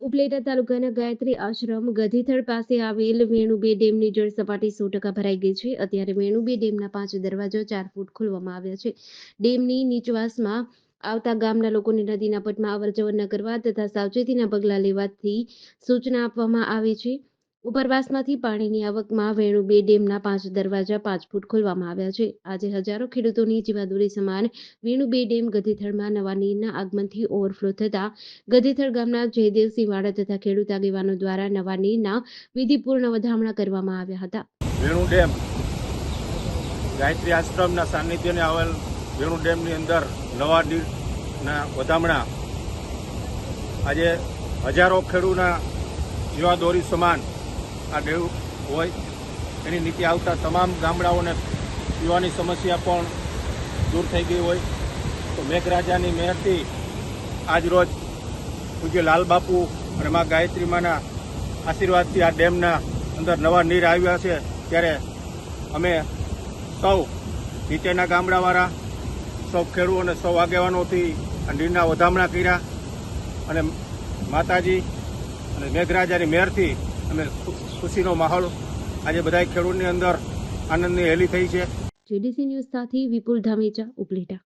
ઉપલેટા તાલુકાના ગાયત્રી આશ્રમ ગધીથળ પાસે આવેલ વેણુબે ડેમની જળ સપાટી સો ટકા ભરાઈ ગઈ છે. અત્યારે વેણુબે ડેમના પાંચ દરવાજા ચાર ફૂટ ખોલવામાં આવ્યા છે. ડેમની નીચવાસમાં આવતા ગામના લોકોને નદીના પટમાં અવરજવર ન કરવા તથા સાવચેતીના પગલાં લેવાથી સૂચના આપવામાં આવી છે. ઉપરવાસમાંથી પાણીની આવકમાં વેણુ બે ડેમના પાંચ દરવાજા પાંચ ફૂટ ખોલવામાં આવ્યા છે. આજે હજારો ખેડૂતોની જીવાદોરી સમાન વેણુ બે ડેમ ગધેથળમાં નવા નીરના આગમનથી ઓવરફ્લો થતા ગધેથળ ગામના જયદેવસિંહ વાડા તથા ખેડૂત આગેવાનો દ્વારા નવા નીરના વિધિપૂર્ણ વધામણા કરવામાં આવ્યા હતા. વેણુ ડેમ ગાયત્રી આશ્રમના સાનિધ્યને આવેલ વેણુ ડેમની અંદર નવા નીરના વધામણા આજે હજારો ખેડૂના જીવાદોરી સમાન આ ડેવ હોય. એની નીચે આવતા તમામ ગામડાઓને પીવાની સમસ્યા પણ દૂર થઈ ગઈ હોય. તો મેઘરાજાની મહેરથી આજરોજ પૂજ્ય લાલબાપુ અને મા ગાયત્રી માના આશીર્વાદથી આ ડેમના અંદર નવા નીર આવ્યા છે. ત્યારે અમે સૌ નીચેના ગામડાવાળા, સૌ ખેડૂતો અને સૌ આગેવાનોથી આ નીરના વધામણા કર્યા. અને માતાજી અને મેઘરાજાની મહેરથી અમે ખુશીનો માહોલ આજે બધા ખેડૂતની અંદર આનંદની હેલી થઈ છે. જેડીસી ન્યૂઝ સાથે વિપુલ ધામેચા, ઉપલેટા.